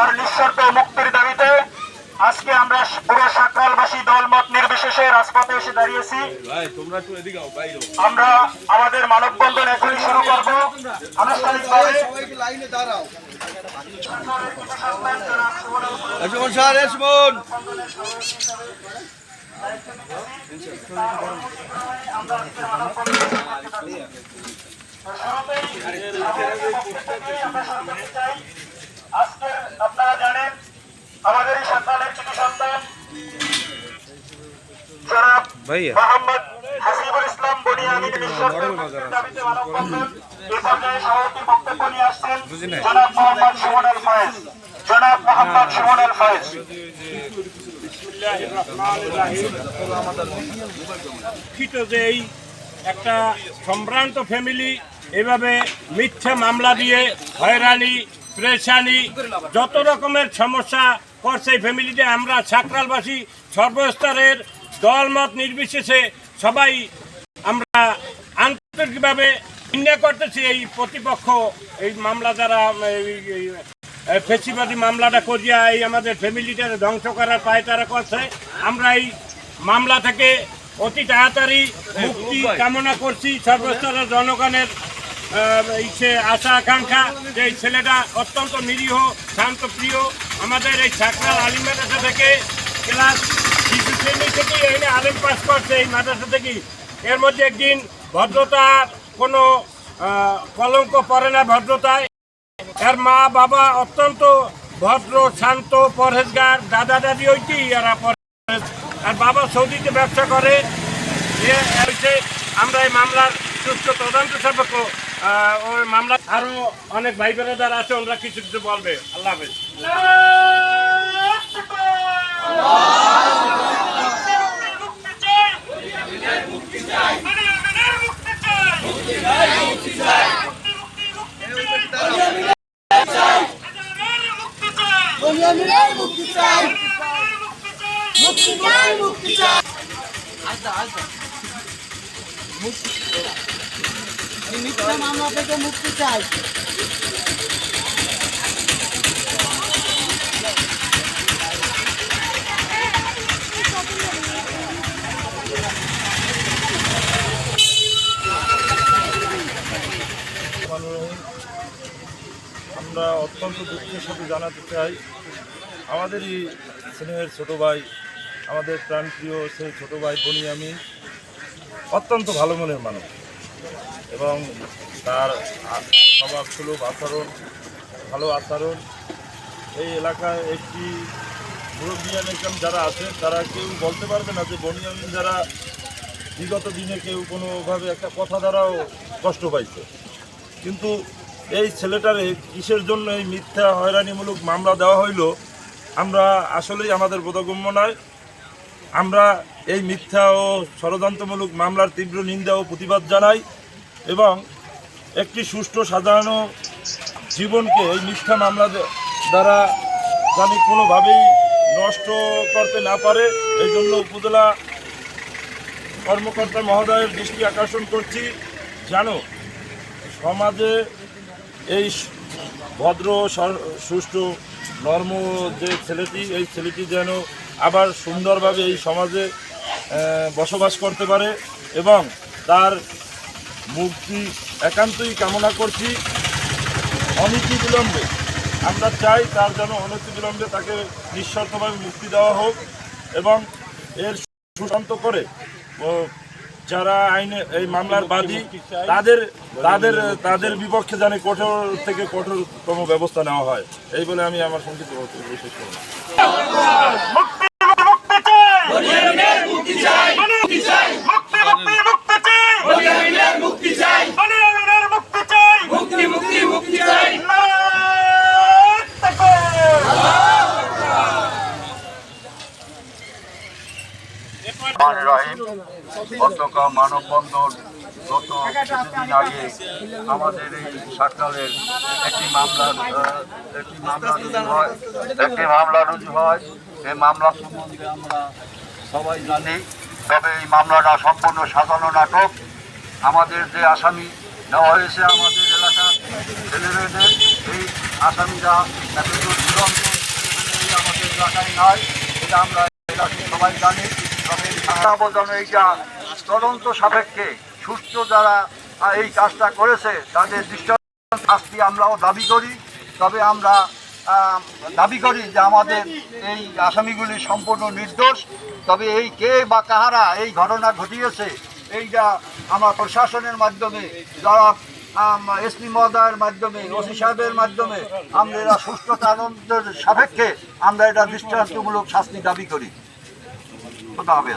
তার নিঃশর্ত মুক্তির দাবিতে আজকে আমরা পুরো সাকরালবাসী দলমত নির্বিশেষে রাজপথে এসে দাঁড়িয়েছি। আমরা আমাদের মানববন্ধন এখনই শুরু করব। আনুষ্ঠানিকভাবে সুমন আপনারা জানেন আমাদের এই সন্তানের চিঠি সন্তান জনাব মোহাম্মদ হাসিবুল ইসলাম বনিয়ামিন দাবিতে মানববন্ধন এই পর্যায়ে সভাপতি বক্তব্য নিয়ে আসছেন জনাব মোহাম্মদ সুমন আল ফয়েজ। জনাব মোহাম্মদ সুমন আল ফয়েজ যে এই একটা সম্ভ্রান্ত ফ্যামিলি এভাবে মিথ্যা মামলা দিয়ে হয়রানি প্রেশানি যত রকমের সমস্যা করছে এই ফ্যামিলিতে আমরা সাকরালবাসী সর্বস্তরের দলমত নির্বিশেষে সবাই আমরা আন্তরিকভাবে নিন্দা করতেছি এই প্রতিপক্ষ এই মামলা এই ফেসিবাদী মামলাটা করিয়া এই আমাদের ফ্যামিলিটা ধ্বংস করার পায় তারা করছে। আমরা এই মামলা থেকে অতি তাড়াতাড়ি মুক্তি কামনা করছি সর্বস্তরের জনগণের ইচ্ছে আশা আকাঙ্ক্ষা, যে এই ছেলেটা অত্যন্ত নিরীহ, শান্ত, প্রিয়, আমাদের এই সাকরাল আলিম মাদ্রাসা থেকে ক্লাস শিশু শ্রেণি থেকে এনে আলিম পাস করছে এই মাদ্রাসা থেকে। এর মধ্যে একদিন ভদ্রতার কোনো কলঙ্ক পড়ে না ভদ্রতায়। এর মা বাবা অত্যন্ত ভদ্র, শান্ত, পরহেজগার, দাদা, দাদি ওইটি এরা পরহেজ। আর বাবা সৌদিতে ব্যবসা করে। আমরা এই মামলার সুস্থ তদন্ত সাপেক্ষ ওই মামলা আরও অনেক ভাই বোনেদার আছে ওরা কিছু কিছু বলবে। আল্লাহ হাফেজ। মুক্তি চাই মুক্তি চাই মুক্তি চাই। আমরা অত্যন্ত দুঃখের সাথে জানাতে চাই, আমাদেরই স্নেহের ছোটো ভাই, আমাদের প্রাণপ্রিয় সেই ছোটো ভাই বনি আমি অত্যন্ত ভালো মনের মানুষ। এবং তার স্বভাব সুলভ আচরণ, ভালো আচরণ। এই এলাকায় একটি মুরব্বিয়ান ইসলাম যারা আছে, তারা কেউ বলতে পারবে না যে বনিয়ামিন যারা বিগত দিনে কেউ কোনোভাবে একটা কথা দ্বারাও কষ্ট পাইছে। কিন্তু এই ছেলেটারে কিসের জন্য এই মিথ্যা, হয়রানিমূলক মামলা দেওয়া হইল, আমরা আসলেই আমাদের বোধগম্য নয়। আমরা এই মিথ্যা ও ষড়যন্ত্রমূলক মামলার তীব্র নিন্দা ও প্রতিবাদ জানাই। এবং একটি সুষ্ঠু সাধারণ জীবনকে এই মিথ্যা মামলা দ্বারা জানি কোনোভাবেই নষ্ট করতে না পারে, এই জন্য উপজেলা কর্মকর্তা মহোদয়ের দৃষ্টি আকর্ষণ করছি জানো সমাজে এই ভদ্র সুষ্ঠু, নর্ম যে ছেলেটি, এই ছেলেটি যেন আবার সুন্দরভাবে এই সমাজে বসবাস করতে পারে এবং তার মুক্তি একান্তই কামনা করছি। অনীতি বিলম্বে। আমরা চাই তার যেন অনীতি বিলম্বে তাকে নিঃশর্তভাবে মুক্তি দেওয়া হোক এবং এর সুশান্ত করে যারা আইনে এই মামলার বাদী, তাদের তাদের তাদের বিপক্ষে জানে কঠোর থেকে কঠোরতম ব্যবস্থা নেওয়া হয়। এই বলে আমি আমার সংক্ষিপ্ত শেষ করলাম। পতাকা মানববন্ধন গত কিছুদিন আগে আমাদের এই সাকালের একটি মামলা একটি মামলা রুজু হয়, একটি মামলা রুজু হয় এই মামলা সম্বন্ধে আমরা সবাই জানি। তবে এই মামলাটা সম্পূর্ণ সাজানো নাটক। আমাদের যে আসামি দেওয়া হয়েছে আমাদের এলাকার ছেলেমেয়েদের এই আসামিরা এতদূর আমাদের এলাকায় নয় এটা আমরা এলাকায় সবাই জানি। তত্ত্বাবধান এইটা তদন্ত সাপেক্ষে সুস্থ যারা এই কাজটা করেছে, তাদের দৃষ্টান্ত শাস্তি আমরাও দাবি করি। তবে আমরা দাবি করি যে আমাদের এই আসামিগুলি সম্পূর্ণ নির্দোষ। তবে এই কে বা কাহারা এই ঘটনা ঘটিয়েছে এইটা আমরা প্রশাসনের মাধ্যমে, যারা এসপি মহোদয়ের মাধ্যমে, ওসি সাহেবের মাধ্যমে আমরা এরা সুস্থ তদন্তের সাপেক্ষে আমরা এটা দৃষ্টান্তমূলক শাস্তি দাবি করি। হবে।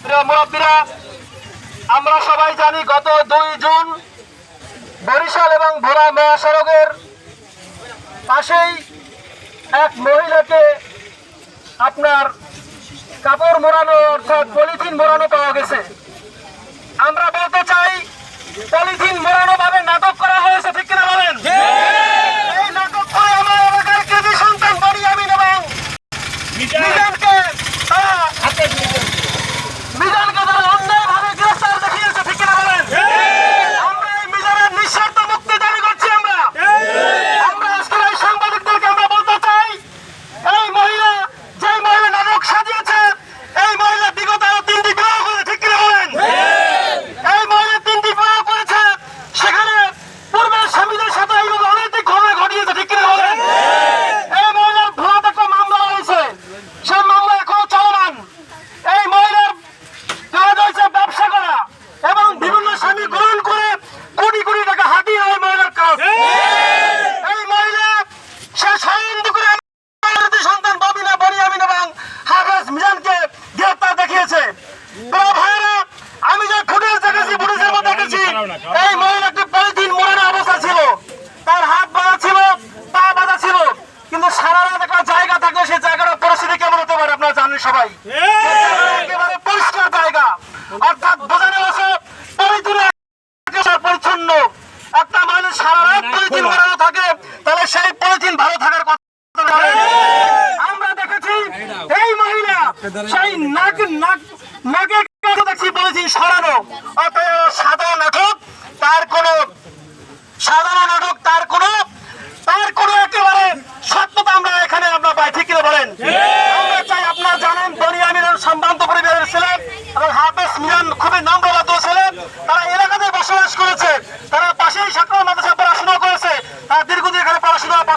প্রিয় আমরা সবাই জানি গত দুই জুন বরিশাল এবং ভোরা মহাসড়কের পাশেই এক মহিলাকে আপনার কাপড় মোড়ানো অর্থাৎ পলিথিন মোড়ানো পাওয়া গেছে। আমরা বলতে চাই পলিথিন মোড়ানো ভাবে নাটক করা হয়েছে ঠিক কিনা বলেন? निज़ाम के हाँ। निज़ाम के সবাই। পরিষ্কার জায়গা। অর্থাৎ বোঝানো আছে পরিচ্ছন্ন। একটা মানুষ সারা রাত পরিচ্ছন্ন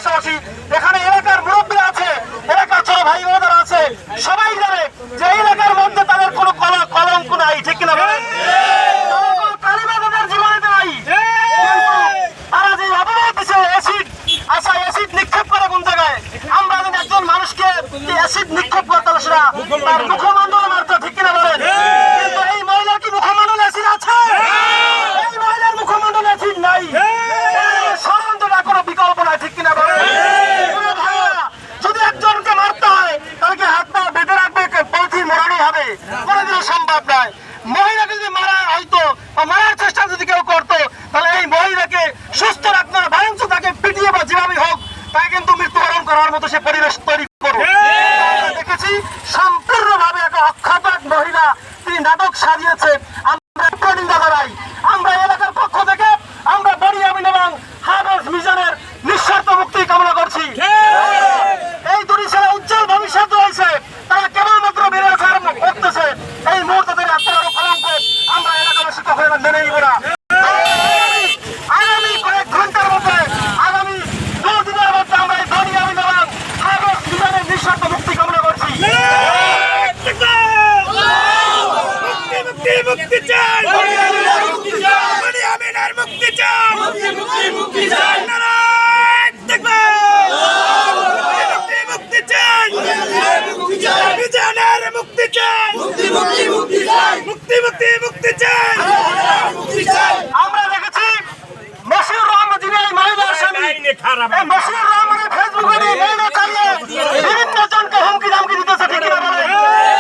পাশাপাশি এখানে চাই মানে আমিনার মুক্তি চাই মুক্তি মুক্তি মুক্তি চাই নারায়ণ দেখবে মুক্তি মুক্তি চাই বিভিন্ন জনকে হুমকি ধামকি দিতেছে ঠিক কিনা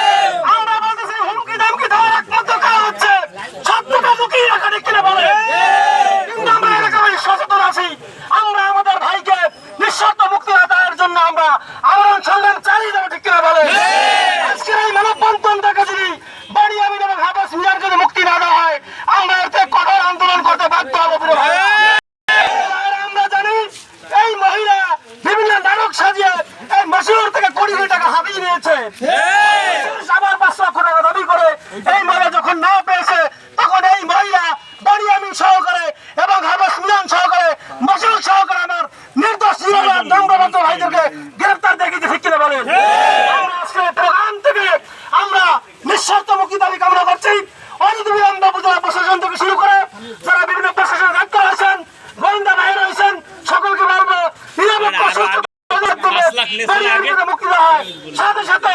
সাথে সাথে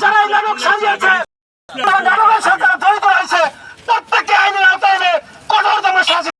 যারা নাটক সাজিয়েছে নাটকের সাথে জড়িত রয়েছে প্রত্যেককে আইনের আওতায় কঠোরতম শাস্তি